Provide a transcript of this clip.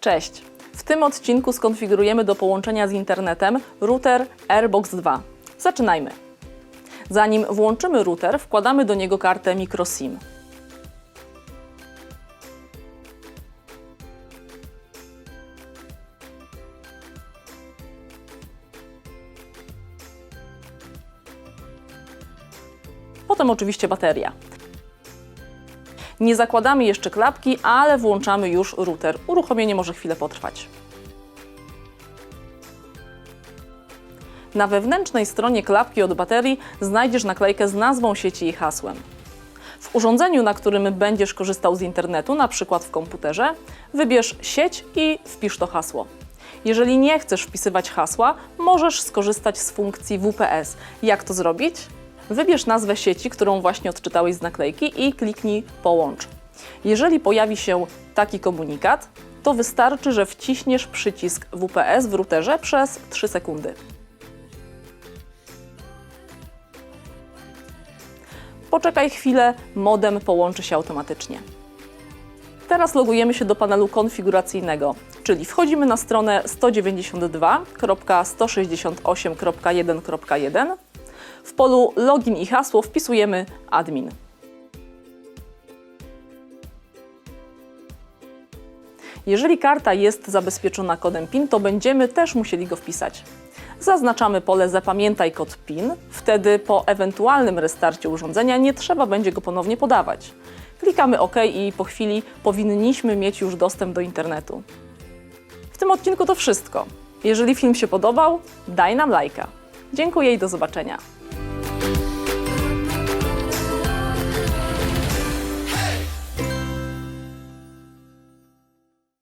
Cześć! W tym odcinku skonfigurujemy do połączenia z internetem router Airbox 2. Zaczynajmy. Zanim włączymy router, wkładamy do niego kartę microSIM. Potem oczywiście bateria. Nie zakładamy jeszcze klapki, ale włączamy już router. Uruchomienie może chwilę potrwać. Na wewnętrznej stronie klapki od baterii znajdziesz naklejkę z nazwą sieci i hasłem. W urządzeniu, na którym będziesz korzystał z internetu, na przykład w komputerze, wybierz sieć i wpisz to hasło. Jeżeli nie chcesz wpisywać hasła, możesz skorzystać z funkcji WPS. Jak to zrobić? Wybierz nazwę sieci, którą właśnie odczytałeś z naklejki i kliknij Połącz. Jeżeli pojawi się taki komunikat, to wystarczy, że wciśniesz przycisk WPS w routerze przez 3 sekundy. Poczekaj chwilę, modem połączy się automatycznie. Teraz logujemy się do panelu konfiguracyjnego, czyli wchodzimy na stronę 192.168.1.1. W polu login i hasło wpisujemy admin. Jeżeli karta jest zabezpieczona kodem PIN, to będziemy też musieli go wpisać. Zaznaczamy pole Zapamiętaj kod PIN, wtedy po ewentualnym restarcie urządzenia nie trzeba będzie go ponownie podawać. Klikamy OK i po chwili powinniśmy mieć już dostęp do internetu. W tym odcinku to wszystko. Jeżeli film się podobał, daj nam lajka. Dziękuję i do zobaczenia.